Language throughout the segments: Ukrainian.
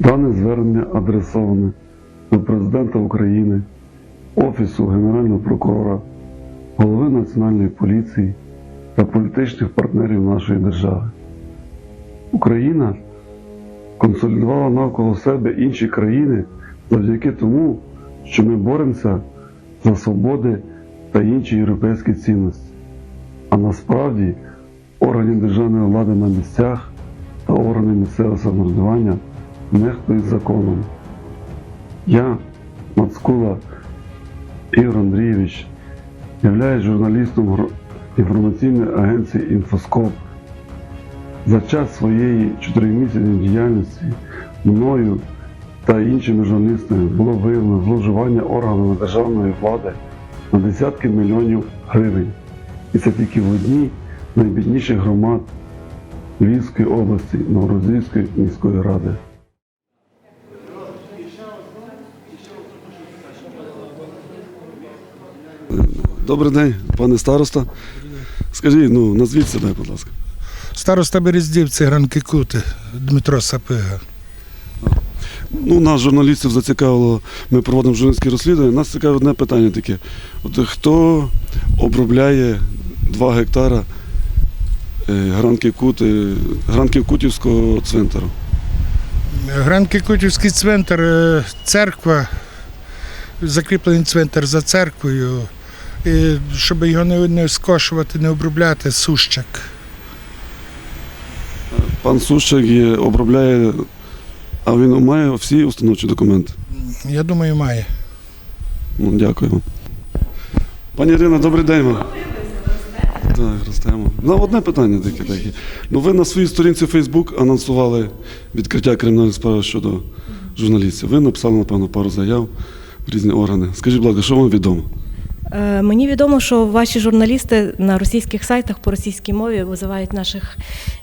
Дане звернення адресоване до Президента України, Офісу Генерального прокурора, голови Національної поліції та політичних партнерів нашої держави. Україна консолідувала навколо себе інші країни завдяки тому, що ми боремося за свободи та інші європейські цінності. А насправді органи державної влади на місцях та органи місцевого самоврядування нехтують законом. Я, Мацкула Ігор Андрійович, являюсь журналістом інформаційної агенції Інфоскоп. За час своєї чотиримісячної діяльності мною та іншими журналістами було виявлено зловживання органами державної влади на десятки мільйонів гривень. І це тільки в одній найбідніших громад Львівської області Новороздільської міської ради. Добрий день, пане староста. Скажіть, ну назвіть себе, будь ласка. Староста Берездів, Циганки Кути, Дмитро Сапига. Ну, нас, журналістів, зацікавило, ми проводимо журналістські розслідування. Нас цікавить одне питання таке. От хто обробляє 2 гектара е, гранки Кути, гранків Кутівського цвинтару? Гранки Кутівський цвинтар, е, церква, закріплений цвинтар за церквою. Щоб його не, не скошувати, не обробляти, сущак. Пан Сущик є, обробляє, а він має всі установчі документи. Я думаю, має. Ну, дякую вам. Пані Ірина, добрий день вам. Так, ростемо. Ну, одне питання таке. таке. Ну, ви на своїй сторінці Facebook анонсували відкриття кримінальної справи щодо журналістів. Ви написали, напевно, пару заяв в різні органи. Скажіть, будь ласка, що вам відомо? Е, Мені відомо, що ваші журналісти на російських сайтах по російській мові визивають наших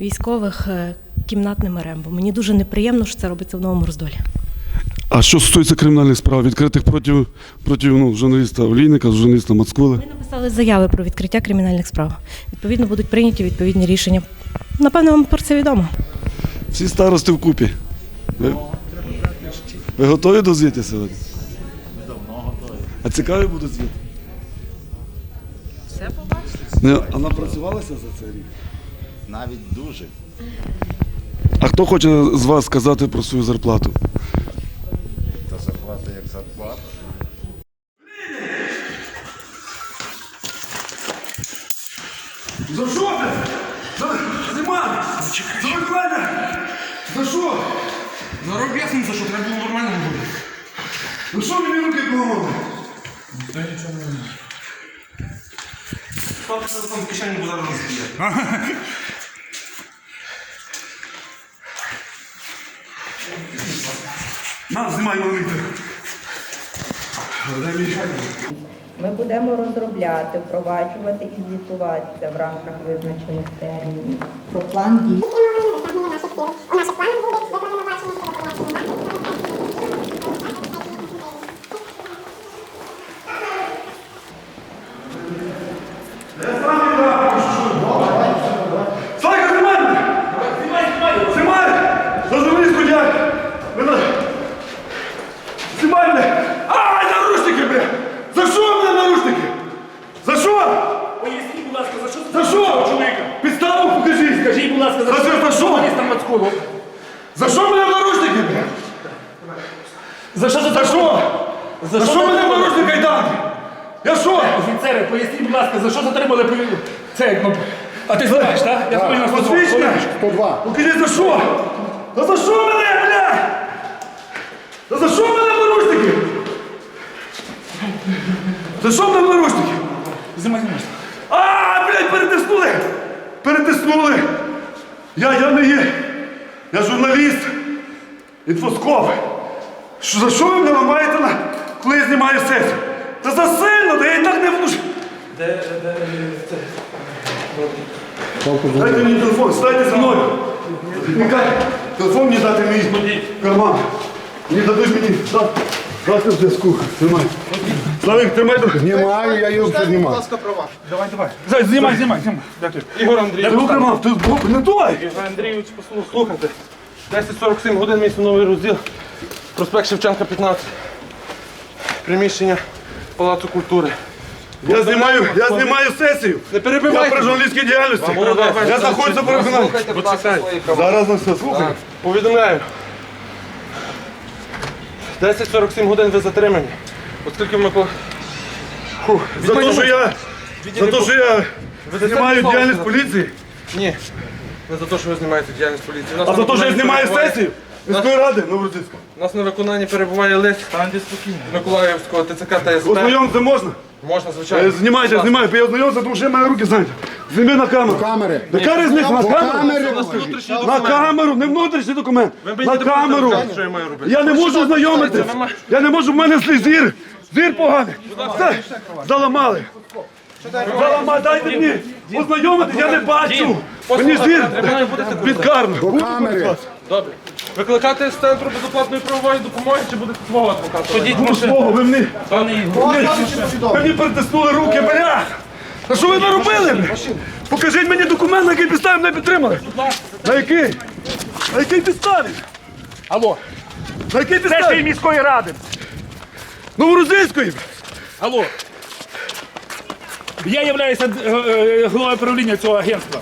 військових е, кімнатним рембо. Мені дуже неприємно, що це робиться в новому роздолі. А що стосується кримінальних справ, відкритих проти, проти ну, журналіста Олійника, журналіста Мацкули? Ми написали заяви про відкриття кримінальних справ. Відповідно, будуть прийняті відповідні рішення. Напевно, вам про це відомо. Всі старости вкупі. Ви, ви готові до звіту сьогодні? Давно готові. А цікаві будуть звіти? Не, а напрацювалися за цей рік? Навіть дуже. А хто хоче з вас сказати про свою зарплату? В кишені, бо. На, знімай монітор. Ми будемо розробляти, впроваджувати і звітуватися в рамках визначених термінів. Про план дій. Слайка, знімай мене! Знімай, знімай! Знімай! За журналістку дядь! Не надо! Знімай мене! Ай, наручники, бля! За що мене наручники? За що? Поясніть, будь ласка, за що За що? чоловіка? Підставу покажіть! Скажіть, будь ласка, за За що? За що? журналіста Мацкулу? За що мене в наручники, бля? За що За що? За За що що мене в затримали? наручники кайданки? Я що? Офіцери, поясніть, будь ласка, за що затримали пові- це, ну, а ти знаєш, так? Я повинен нас Посвідчення? 102. Покажіть за що? Та за що мене, бля? Та за що мене в наручники? За що мене в наручники? Знімай, знімай. А, блядь, перетиснули! Перетиснули! Я, я не є. Я журналіст. Інфоскоп. Що, за що ви мене ламаєте, на, коли я знімаю сесію? Та за сильно, та я і так не внуш. Де, де, Дайте мені телефон, стайте за мною. Нехай телефон мені дати мій карман. Мені дадуть мені. да- Дати в зв'язку. Тримай. Славик, тримай до. Знімаю, я його знімаю. Давай, давай. За- Знімай, знімай, знімай. Дякую. Ігор Я Андрійович. тримав, ти бог, не той. Ігор Андрійович, послухайте. 10.47 годин місто новий розділ. Проспект Шевченка 15. Приміщення Палацу культури. Я знімаю, я знімаю сесію. Не Я при журналістській діяльності. Я знаходжуся при виконанні. Зараз на все слухай. Повідомляю. 10.47 годин ви затримані. Оскільки ми по... За те, що я, за те, що я Ви знімаю діяльність поліції, Ні. Не за те, що ви знімаєте діяльність поліції. У нас а за те, що я знімаю перебуває- сесію міської ради Новоросійська. У нас на виконанні перебуває лист Миколаївського ТЦК та СП. Ознайомитися можна? Можна, Е, звичайно. Знімайте, знімайте, я ознайомився, тому що в мене руки зайняті. Зніми на камеру. Камери. Яка різниця на камеру? На камеру, не внутрішній документ. Ви На камеру. що я маю робити. Я не можу знайомитись. Я не можу, в мене злий зір. Зір поганий. Все, заламали. Заламали, дайте мені. Ознайомитись, я не бачу. Мені зір підкарно. Камери. Добре. Викликати з центру безоплатної правової допомоги чи будете свого адвоката? Ходіть в машину. Свого, ви мені, Пане Ігор. мені притиснули руки, бля. Та що ви наробили? бля? Покажіть мені документ, на який підставі мене підтримали. На який? На якій підставі? Алло, На якій сесії підставі? міської ради. Новорозильської. Алло. Я являюся е, е, головою правління цього агентства.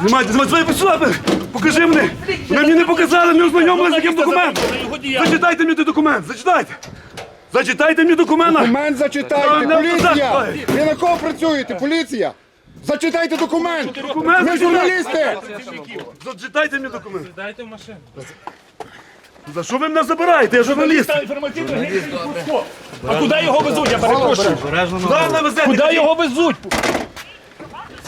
Знімайте, знімайте, знімайте, сюди, покажи мені. Ви мені не показали, не ознайомилися з яким документом. Зачитайте мені той документ, зачитайте. Зачитайте мені документ. Документ зачитайте, Не поліція! Ви на кого працюєте, поліція? Зачитайте документ! Документ Ми журналісти! Зачитайте мені документ. Дайте в машину. За що ви мене забираєте? Я журналіст. Та. А куди його везуть, я перепрошую? Куди мене везете? Куди його везуть?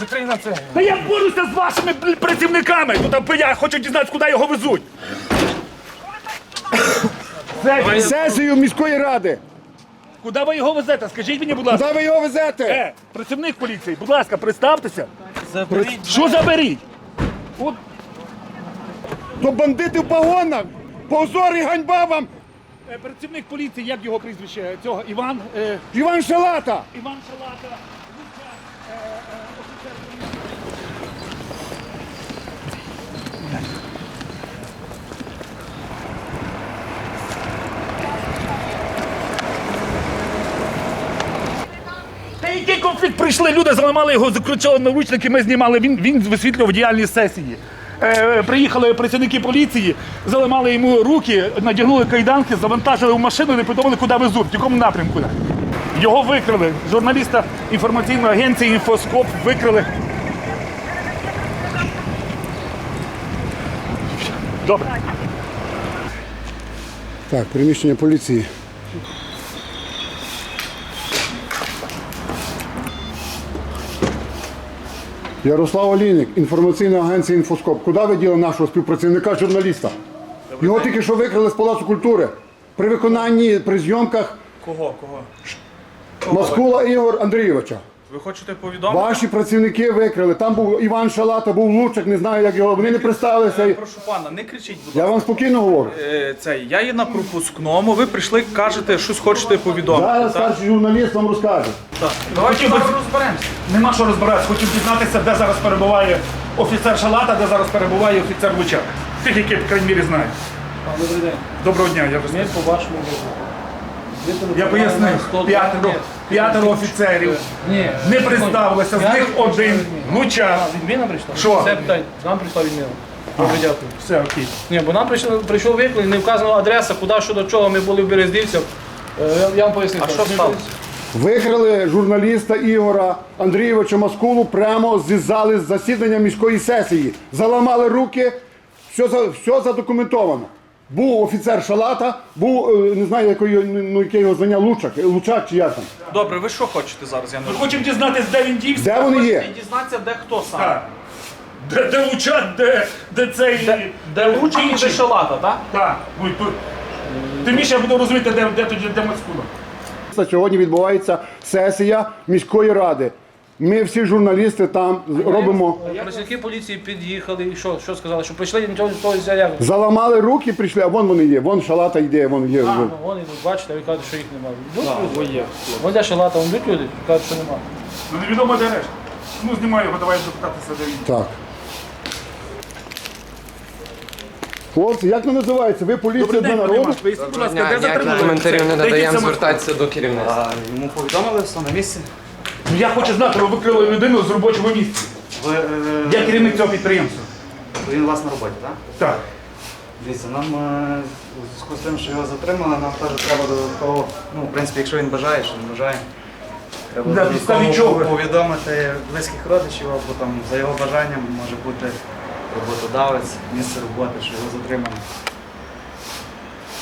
Закрий на це. Та я борюся з вашими блін, працівниками. Тут там я хочу дізнатися, куди його везуть. Сесію міської ради! куди ви його везете? Скажіть мені, будь ласка. Куди ви його везете? Е, працівник поліції, будь ласка, представтеся. Що заберіть? От То бандити в погонах! Позор і ганьба вам! е, працівник поліції, як його прізвище? Цього Іван. Е, Іван Шалата! Іван Шалата. Та який конфлікт прийшли? Люди зламали його, закручали наручники, ми знімали. Він, він висвітлював діяльність сесії. Е, приїхали працівники поліції, заламали йому руки, надягнули кайданки, завантажили в машину не повідомили, куди везуть, в якому напрямку. Його викрили. Журналіста інформаційної агенції Інфоскоп викрили. Добре. Так, приміщення поліції. Ярослав Олійник, інформаційна агенція Інфоскоп. Куди ви діли нашого співпрацівника журналіста? Його тільки що викрили з Палацу культури. При виконанні, при зйомках Кого? Кого? Маскула Ігор Андрійовича. Ви хочете повідомити? Ваші працівники викрили. Там був Іван Шалата, був Лучик, не знаю, як його. Вони не представилися. Прошу пана, не кричіть, будь Я вам спокійно говорю. ласка. Цей, я є на пропускному, ви прийшли, кажете, щось хочете повідомити. Зараз так? старший журналіст вам розкаже. Давайте Хотів би- зараз розберемося. Нема що розбиратися. Хотів дізнатися, де зараз перебуває офіцер Шалата, де зараз перебуває офіцер Лучак. Тих, які, в крайній мірі, знають. Добрий день. Доброго дня, я вже Ми по вашому Я пояснив, п'ятеро, п'ятеро офіцерів Ні. не представилися, з них один Лучак. Відміна прийшла? Що? Це питання. Нам прийшла відміна. Добре, дякую. Все окей. Ні, бо нам прийшов, прийшов виклик, не вказана адреса, куди, що до чого. Ми були в Берездівцях. Е, я- Я вам поясню. А що сталося? Викрили журналіста Ігора Андрійовича Маскулу прямо зі зали засідання міської сесії. Заламали руки, все, за- все задокументовано. Був офіцер Шалата, був, е, не знаю, якої, ну, яке його звання Лучак, е, Лучак чи як там. Добре, ви що хочете зараз? Я не Ми розумію. хочемо дізнатися, де він дівся. Де вони є? І дізнатися, де хто саме. Так. Де, де Лучак, де, де цей... Де Лучик і де інший? Шалата, так? Так. Ой, тут. Тим більше я буду розуміти, де, де тоді де Маскула. Сьогодні відбувається сесія міської ради. Ми всі журналісти там робимо. Працівники поліції під'їхали і що, що сказали? Що прийшли нічого того взяли. Заламали руки, прийшли, а вон вони є. Вон шалата йде, вон є. А, ну, вони йдуть, бачите, ви кажете, що їх немає. Йдуть люди? є. Вон де шалата, вон йдуть люди, кажуть, що немає. Ну невідомо де решта. Ну знімаю його, давай запитатися, де він. Так. Хлопці, як ви називається? Ви поліція Добрий для народу? Поясніть, будь ласка, де затримали? коментарів не надаємо, звертайтеся до керівництва. Йому повідомили все на місці. Ну, Я хочу знати, ви викрили людину з робочого місця. Ви, е, Я керівник цього підприємства. Він у вас на роботі, так? Так. Дивіться, нам е, у зв'язку з тим, що його затримали, нам теж треба додатково, ну, в принципі, якщо він бажає, що не бажає, треба На підставі додатково чого? повідомити близьких родичів, або там за його бажанням може бути роботодавець, місце роботи, що його затримано.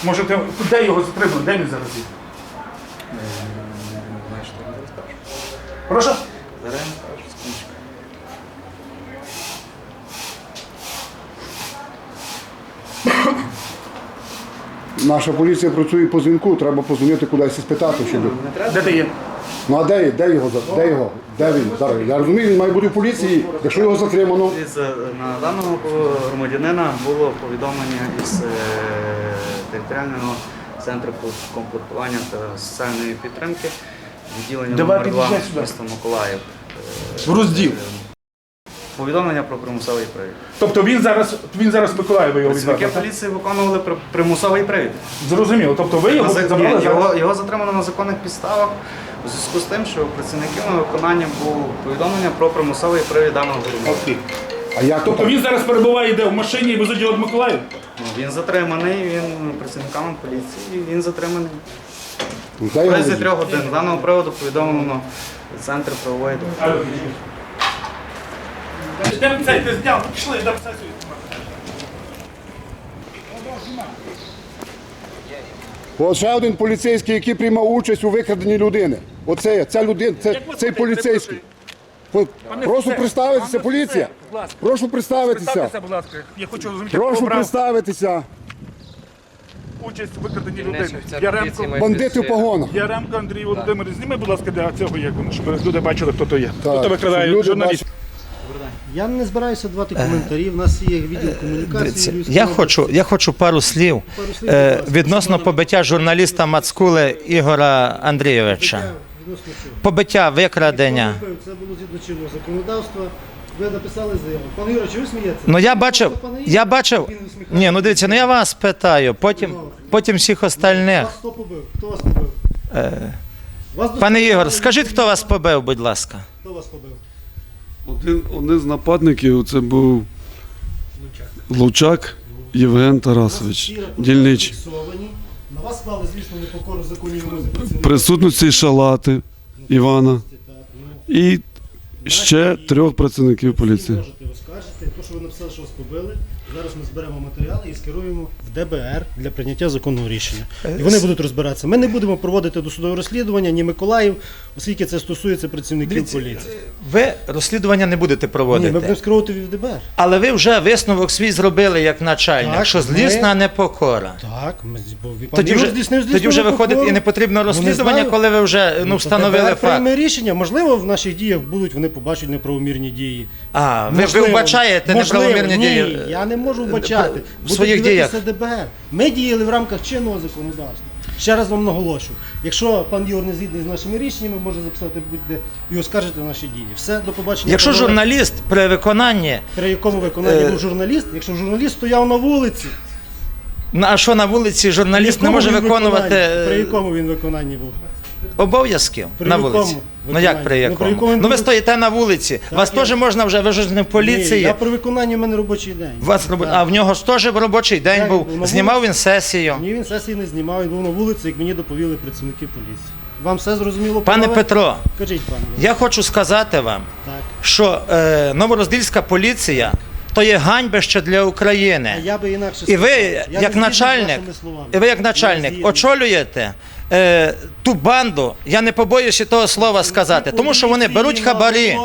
Може, ти- де його затримали? Де він зараз є? Е, не знаю, що я зараз скажу. Прошу? Зараз. Наша поліція працює по дзвінку, треба позвонити кудись і спитати, щоб. Де ти є? Ну а де, де його за- де його? Де він? Зараз я розумію, він має бути в поліції. Якщо його затримано, Дивіться, На даного громадянина було повідомлення із е, територіального центру комплектування та соціальної підтримки відділення Давай номер 2 під'їжджай сюди. міста Миколаїв. В розділ. Повідомлення про примусовий привід. Тобто він зараз, він зараз в Миколаєві його Працівники відвезли? поліції виконували при- примусовий привід. Зрозуміло. Тобто ви його На забрали Ні, зараз? його, його затримано на законних підставах у зв'язку з тим, що у працівників на виконання було повідомлення про примусовий привід даного громадянина. Окей. а як Тобто то? він зараз перебуває де в машині і везуть його до Миколаєва? Ну, Він затриманий, він працівниками поліції, він затриманий. Протязі везуть? трьох годин з даного приводу повідомлено центр правової допомоги. Де цей ти зняв? Пішли, де сесію. От ще один поліцейський, який приймав участь у викраденні людини. Оце, ця людина, це, цей поліцейський. Прошу представитися, поліція. Прошу представитися. Представтеся, будь ласка. Я хочу розуміти, Прошу представитися. Участь у викраденні людини. Яремко, Бандити в погонах. Яремко Андрій Володимирович, зніми, будь ласка, для цього, воно, щоб люди бачили, хто то є. Так, Хто викрадає щоб люди журналістів. Я не збираюся давати коментарі. У нас є відділ комунікації. Я хочу, я хочу пару слів Пару слів, е, відносно побиття журналіста Мацкули Ігора Андрійовича. Побиття, викрадення. Це було згідно чинного законодавства. Ви написали заяву. Пане Юра, чи ви смієтеся? Ну я бачив, я бачив. Ні, ну дивіться, ну я вас питаю, потім, потім всіх остальних. Вас хто побив? Хто вас побив? Вас Пане Ігор, скажіть, хто вас побив, будь ласка. Хто вас побив? Один, один з нападників це був Лучак Євген Тарасович, дільничий. На вас склали, звісно, непокору законів В присутності Шалати Івана ну, і ще трьох працівників поліції. можете оскаржити. То, що ви написали, що вас побили, зараз ми зберемо матеріали і скеруємо в ДБР для прийняття законного рішення. І вони будуть розбиратися. Ми не будемо проводити досудове розслідування, ні Миколаїв, оскільки це стосується працівників поліції. Ви розслідування не будете Ні, ми проводити. будемо скеровувати в ДБР. Але ви вже висновок свій зробили як начальник, Так, що ми- злісна непокора. Так, ми Тоді вже, здійснив тоді вже виходить і не потрібно Ну, не розслідування, коли ви вже ну, то встановили ДБР факт. прийме рішення. Можливо, в наших діях будуть вони побачать неправомірні дії. А, ви, ви Можливо. вбачаєте Можливо. неправомірні Ні, дії? Я не можу вбачати. в своїх діях. ДБР. Ми діяли в рамках чинного законодавства. Ще раз вам наголошую. Якщо пан Юр не згідний з нашими рішеннями, може записати будь-де і оскаржити наші дії. Все, до побачення. Якщо панове. журналіст при виконанні, При якому виконанні Е, був журналіст, якщо журналіст стояв на вулиці, ну, а що на вулиці журналіст не якому може він виконувати виконанні? при е, якому він виконанні був? Обов'язків на якому вулиці? Ну як при Ну, при якому? якому Ну ви стоїте на вулиці. Вас я- теж можна вже, ви ж не в Ні, поліції. я при виконанні в мене робочий день. Вас роб- А в нього ж теж робочий день Так, був. на Знімав він сесію. Ні, він сесії не знімав, він був на вулиці, як мені доповіли працівники поліції. Вам все зрозуміло? Пане панове? Петро, Кажіть, пане. я хочу сказати вам, Так. що е, Новороздільська поліція то є ганьбище для України. А я би інакше І ви, сказав. Як начальник, і ви як начальник очолюєте е, ту банду, я не побоюся того слова сказати, тому що вони беруть хабарі.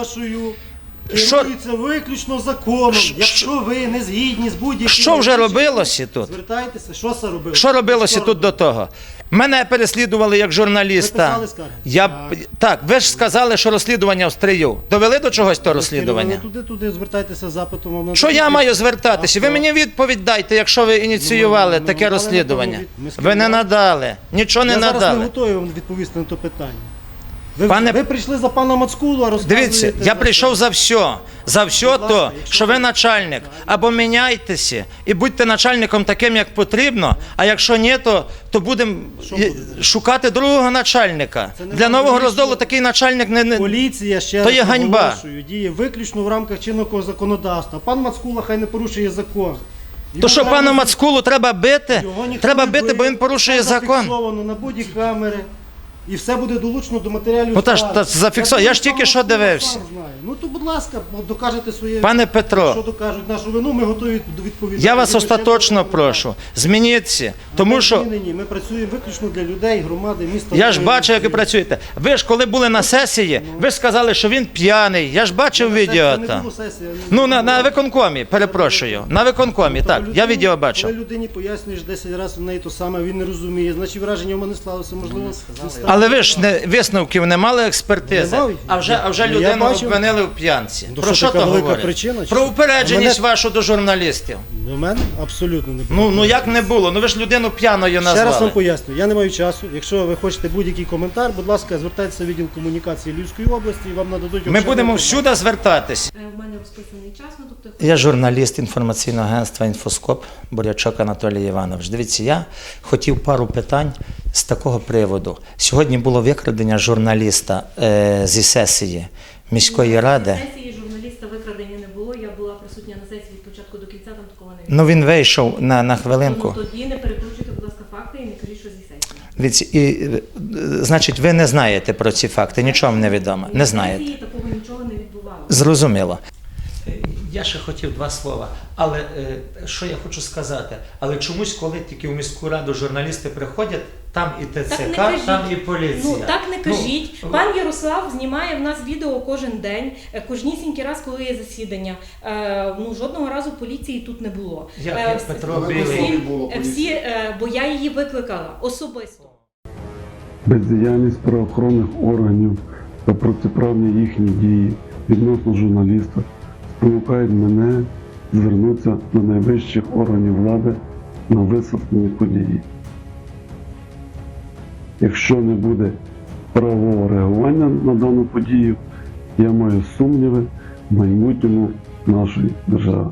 Керуються виключно законом. Що- Якщо ви не згідні з будь-яким... Що вже робилося тут? Звертайтеся, що це робилося? Що робилося тут до того? Мене переслідували як журналіста. Ви писали скарги? Я Так. так. ви ж сказали, що розслідування в стрію. Довели до чогось то розслідування? Туди, туди звертайтеся з запитом. Що я маю звертатися? Ви мені відповідь дайте, якщо ви ініціювали Ну, ми- ми таке надали розслідування. відповідь. Ми Ви не надали, нічого не Я зараз не надали. готовий вам відповісти на то питання. Ви, Пане- ви прийшли за пана Мацкулу, а розказуєте... Дивіться, я прийшов за все. За все ласка, то, якщо що ви начальник. Або міняйтеся і будьте начальником таким, як потрібно. А якщо ні, то, то будемо шукати другого начальника. Не Для нового роздолу такий начальник не. не... Поліція ще То раз є ганьба. наголошую, діє виключно в рамках чинного законодавства. Пан Мацкула хай не порушує закон. То Його що треба- Мацкулу треба бити? його ніхто Треба не бити, бив, бо він порушує закон. зафіксовано на будь-камери. І все буде долучено до матеріалів. Ну, та ж- та думаю, Я ж тільки що дивився. Ну то, будь ласка, докажете своє. Пане Петро, Якщо докажуть нашу вину, ми готові відповідати. Я вас остаточно прошу, змініться, тому що Ми працюємо виключно для людей, громади, міста. я ж бачу, як ви працюєте. Ви ж коли були на сесії, ви ж сказали, що він п'яний. Я ж бачив відео там. Ну на, на виконкомі, перепрошую. На виконкомі, так. Коли Я відео Коли бачив. людині пояснюєш 10 разів в неї то саме, він не розуміє, значить враження в мене склалося, можливо, став- Але ви ж не висновків не мали експертизи. Не мав. А вже, а вже Ну, я людину бачив. обвинили в п'янці. Ну, Про що, що така то велика говорить? причина, чи Про що? упередженість мене- вашу до журналістів. До мене абсолютно не було. Ну ну як не було? Ну ви ж людину п'яною Ще раз вам поясню, я не маю часу. Якщо ви хочете будь-який коментар, будь ласка, звертайтеся в відділ комунікації Львівської області і вам нададуть Ми обширну будемо інформацію. всюди звертатись. У мене розписаний час, ну тобто Я журналіст інформаційного агентства Інфоскоп Борячок Анатолій Іванович. Дивіться, я хотів пару питань з такого приводу. Сьогодні було викрадення журналіста е, зі сесії міської ради. сесії журналіста викрадення не було. Я була присутня на сесії від початку до кінця, там такого не Ну він вийшов на, на хвилинку. тоді не перекручуйте, будь ласка, факти і не кажіть, що зі сесії. Дивіться, і, е, значить, ви не знаєте про ці факти, нічого вам не відомо. Не знаєте. сесії такого нічого не відбувалося. Зрозуміло. Я ще хотів два слова, але е, що я хочу сказати? Але чомусь, коли тільки в міську раду журналісти приходять, там і Так ТЦК, не там і поліція. Ну так не кажіть. Ну, Пан Ярослав знімає в нас відео кожен день, е, кожнісінький раз, коли є засідання. Е, ну жодного разу поліції тут не було. Як Е, я, Петро всі- Білий. було е, всі, е, бо я її викликала особисто. бездіяльність правоохоронних органів та протиправні їхні дії відносно журналіста спонукають мене звернутися до найвищих органів влади на висвітлені події. Якщо не буде правового реагування на дану подію, я маю сумніви в майбутньому нашої держави.